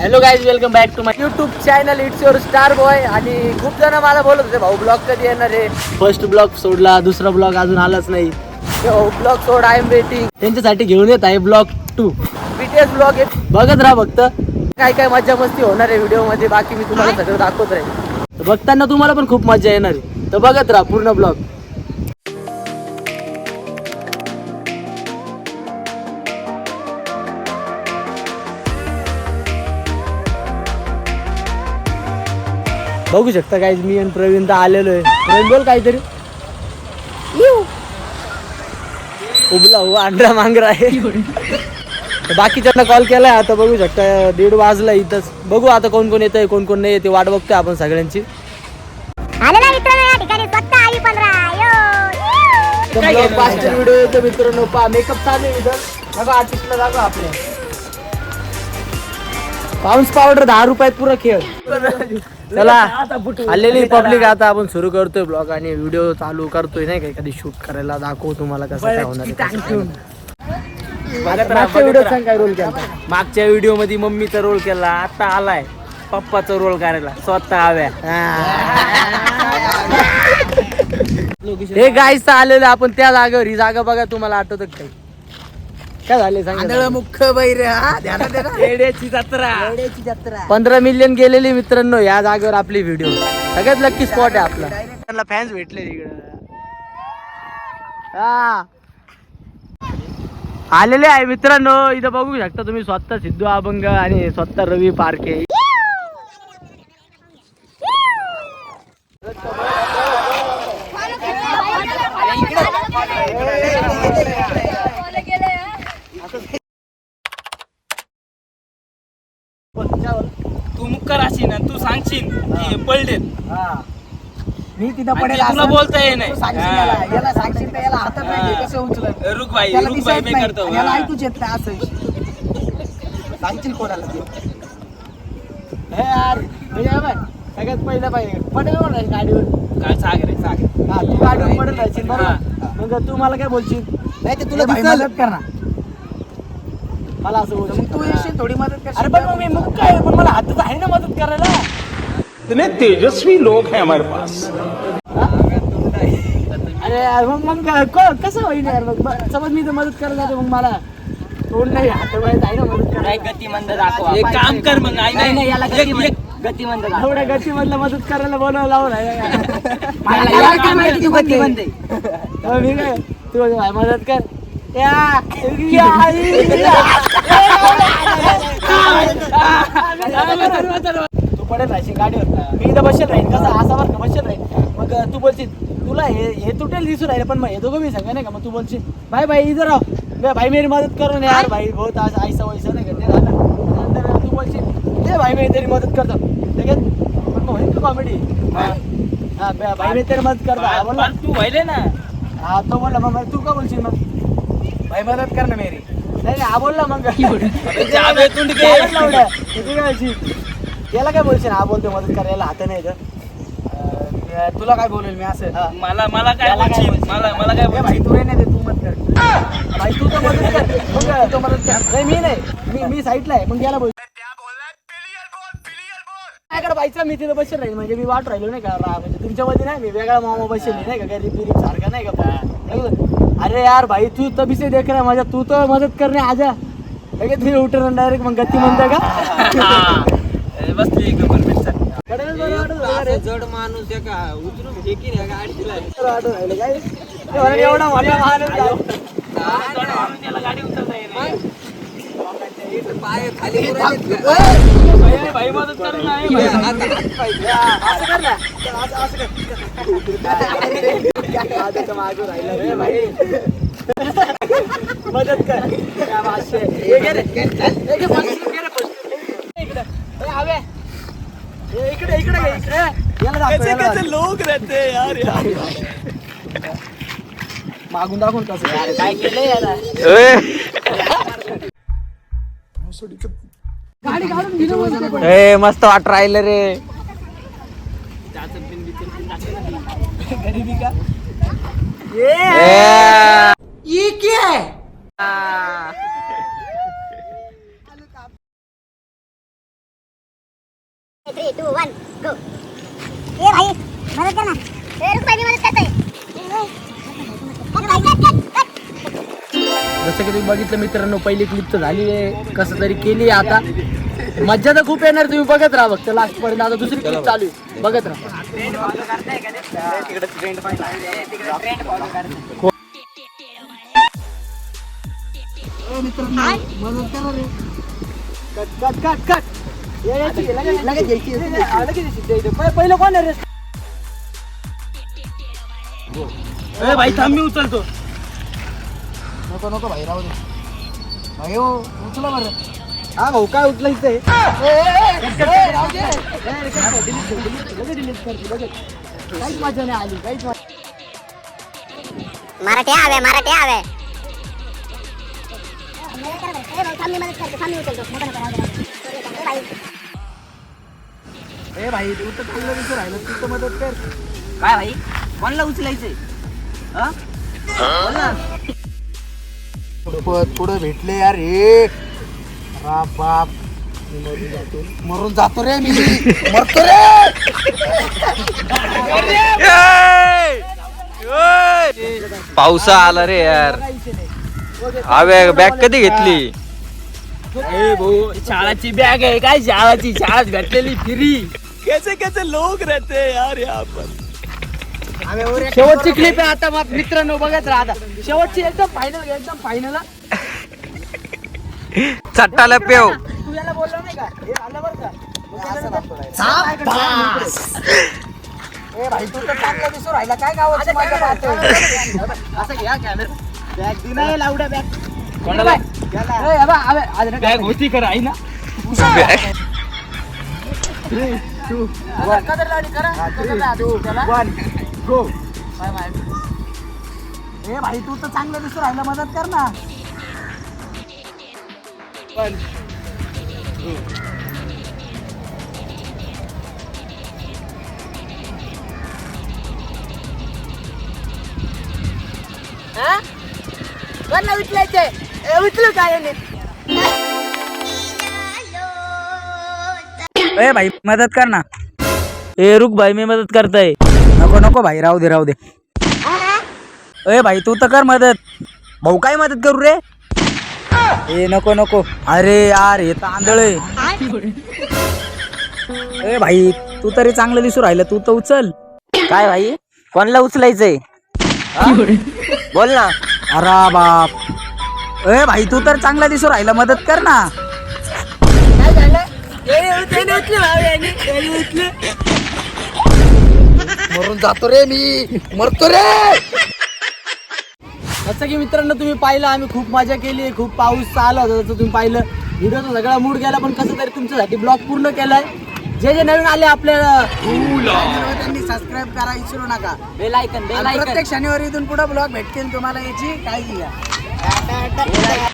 Hello guys welcome back to my YouTube channel it's your star boy आणि खूप जण मला बोलत होते भाऊ ब्लॉग कधी येणार आहे? फर्स्ट ब्लॉग सोडला दुसरा ब्लॉग अजून आलाच नाही. हो, ब्लॉग सोड आय एम वेटिंग त्यांच्यासाठी घेऊन येत आहे ब्लॉग टू बीटीएस ब्लॉग बघत राहा फक्त. काय काय मजा मस्ती होणार आहे व्हिडिओमध्ये. बाकी मी तुम्हाला सगळं दाखवत राहील बघताना तुम्हाला पण खूप मजा येणार आहे. तर बघत राहा पूर्ण ब्लॉग बघू शकता काय मी आणि प्रवीण तर आलेलो आहे. प्रवीण बोल काहीतरी. उबला हो अंडा मांगरा आहे. बाकीच्यांना कॉल केलाय आता बघू शकता दीड वाजला इथंच. बघू आता कोण कोण येतंय कोण कोण नाही येते वाट बघतोय आपण सगळ्यांची. मित्रांनो मेकअप चालू आहे इथं. बघा आर्टिस्टला दाखवा आपल्या. पाऊन्स पावडर दहा रुपयात पुरा खेळ. चला आलेली पब्लिक आता आपण सुरू करतोय ब्लॉग आणि व्हिडिओ चालू करतोय नाही का? एखादी शूट करायला दाखवू तुम्हाला कसं काय होणार मागच्या व्हिडिओमध्ये मम्मीचा रोल केला आता आलाय. पप्पाचा रोल करायला स्वतः हव्या हे गायचं आलेलं आपण त्या जागेवर. ही जागा बघा तुम्हाला आठवत काही? काय झाले सांगा मुख्य बैर येड्याची जत्रा. पंधरा मिलियन गेलेली मित्रांनो या जागेवर आपली व्हिडिओ सगळ्यात लक्की स्पॉट आहे आपला. त्यांना फॅन्स भेटले इकडं हा. आलेले आहे मित्रांनो. इथं बघू शकता तुम्ही स्वतः सिद्धू अभंग आणि स्वतः रवी पारखे तू मुक्का राशीन आणि तू सांगशील पडलेत मी तिथं पडेल तुला असं. बोलता ये नाही. तू सांगशील याला, याला सांगशील तर याला हातात नाही कसं उचलत. रुक भाई त्याला रुक भाई दिसत मी नाही. करतो. आणि याला हा. ऐकूच येत नाही असं. विषय. सांगशील कोणाला ते? हे यार म्हणजे सगळ्यात पहिलं पाहिजे पडेल आहे गाडीवर. काय सागर आहे सागर हा तू गाडीवर पडेल बरोबर? मग तू मला काय बोलशील? नाही ते तुला मदत करणार मला असं बोल तू येशील थोडी मदत कर अरे पण मग मी मुख काय पण मला हातच आहे ना मदत करायला. इतने तेजस्वी लोग हैं हमारे पास। अरे यार, मग मग काय- क- कसं होईल यार? मग समज मी तर मदत करायला जातो मग मला तोंड नाही हात आहे ना मदत करायला गतिमंद दाखवा. एक काम कर मग आई नाही, नाही, याला एक- गतिमंद- एक गतिमंद दाखव. एवढ्या गतीमधलं मदत करायला बोलावं गतिमंद मी काय तू मदत कर. या, या, या. तू पडेल राहशील गाडीवर मी इथं बसेल राहीन कसं असा बरं का बसेल राहीन. मग तू बोलशील तुला हे हे तुटेल दिसून राहिले पण मग हे दोघं मी सांगा नाही का? मग तू बोलशील भाई भाई इधर राव बे भाई मेरी मदत करो ना यार भाई बहुत आज ऐसा वैसा नाही का ते झालं. नंतर तू बोलशील ते भाई मी तेरी मदत करतो. लगेच पण मग होईल कॉमेडी हा बे- भाई मी तेरी मदत करतो. हा बोल तू व्हायले ना. हा तो बोलला मग तू का बोलशील मग? भाई मदत कर ना मेरी. नाही नाही, हा बोलला मग. जावे तुंड घे. त्यालाच लावलं. तू काय याला काय बोलशील? हा बोलतो मदत करायला हात नाही तर तुला काय बोलेल मी असं. मला मला काय याला काय बोलशील? बोलशील? मला मला काय ए भाई बोलशील? तू रे नाही दे, तू मत कर. भाई तू तर मदत कर. मग तू मदत कर. नाही मी नाही. मी मी साईडला आहे. मग याला बोल. माझ्याकडे बाईचा मी तिथे बसेल राहील. म्हणजे मी वाट राहिलो नाही का? रा- म्हणजे तुमच्यामध्ये नाही मी वेगळा मामा बसेल नाही का? गरीब बिरीब सारखा नाही का? अरे यार भाई तू तभी से देख रहा है माझ्या. तू तो मदत करणे आजा. लगेच मी उठून डायरेक्ट मग गती म्हणता का? बसली एक रे. जड माणूस आहे. का उतरून फेकीन गाडीला एवढा मोठा माणूस गाडी उतरता भाई मदत. असं. आजच्या मागं राहिलं रे भाई. मदत कर क्या बात आहे. हे घे रे. हे घे, पाचशे घे रे, पाचशे. इकडे. ए, हवे. ए, लोक रहते यार मागून दाखवून कसं. यार काय याला? दिलं मस्त पण. ए मस्त वाट राहिलं रे. गरीबी का? ये क्या जसं की तुम्ही बघितलं मित्रांनो पहिली क्लिप तर झाली आहे. कसं तरी केली आहे आता. मज्जा तर खूप येणार तुम्ही बघत राहा फक्त. लास्ट पर्यंत आता दुसरी क्लिप चालू. आहे. बघत राहा. कट कट कट यायची लगेच लगेच घ्यायची लगेच घ्यायची पहिलं कोण आहे रे ए भाई थांब मी उचलतो. नको नको भाई राहू दे भाई हो उचला बरं. हा भाऊ काय कर, लगेच. काहीच मजा नाही आली काहीच मराठी हवे मराठी हवे. ए, भाई तू तर चांगलं दिसू राहिलं तू तर मदत कर. काय भाई? कोणाला उचलायचंय? हा? बोल ना. पुढं पुढं भेटले यार हे बाप बाप! मरून जातो रे मी. मरतो रे! पावसा आला रे यार. आवे बॅग कधी घेतली? ए भाऊ शाळाची बॅग आहे काय? शाळाची शाळात घातलेली फिरी कैसे कैसे लोक रहते यार यहाँ पर? शेवटची क्लिप आहे आता मग मित्रांनो बघत राहा आता. शेवटची एकदम फायनल एकदम फायनल चट्टाला पेव. तू याला बोलला नाही का? हे आलं बरं का? भाई तू तर चांगला दिसू राहिला. काय असं घ्या कॅमेरा बॅग दे ना लावड्या बॅग कोणाला? बॅग बॅग होती खरं आहे ना? कदर लावली करा. कदर लावली. त्याला. Bye bye. ए भाई तू तर चांगलं दिसू राहिला मदत कर ना. कोणला उचलायचे? उचलू काय ए भाई मदत कर ना. ए रुक भाई मी मदत करताय. नको नको भाई राहू दे राहू दे. ए भाई तू तर कर मदत. भाऊ काय मदत करू रे? ए नको नको. अरे यार हे तांदळ आहे. ए भाई तू तरी चांगलं दिसू राहिलं तू तर उचल. काय भाई? कोणाला उचलायचंय? हा? बोल ना. अरे बाप. ए भाई तू तर चांगला दिसू राहिला मदत कर ना. मरून जातो रे मी. मरतो रे. जसं की मित्रांनो तुम्ही पाहिलं आम्ही खूप मजा केली खूप पाऊस आला होता जसं तुम्ही पाहिलं. व्हिडिओचा सगळा मूड गेला पण कसं तरी तुमच्यासाठी ब्लॉग पूर्ण केलाय. जे जे नवीन आले आपल्याला त्यांनी सबस्क्राईब करा विसरू नका. बेल आयकन आणि प्रत्येक शनिवारी इथून पुढे ब्लॉग भेटतील तुम्हाला याची काळजी घ्या.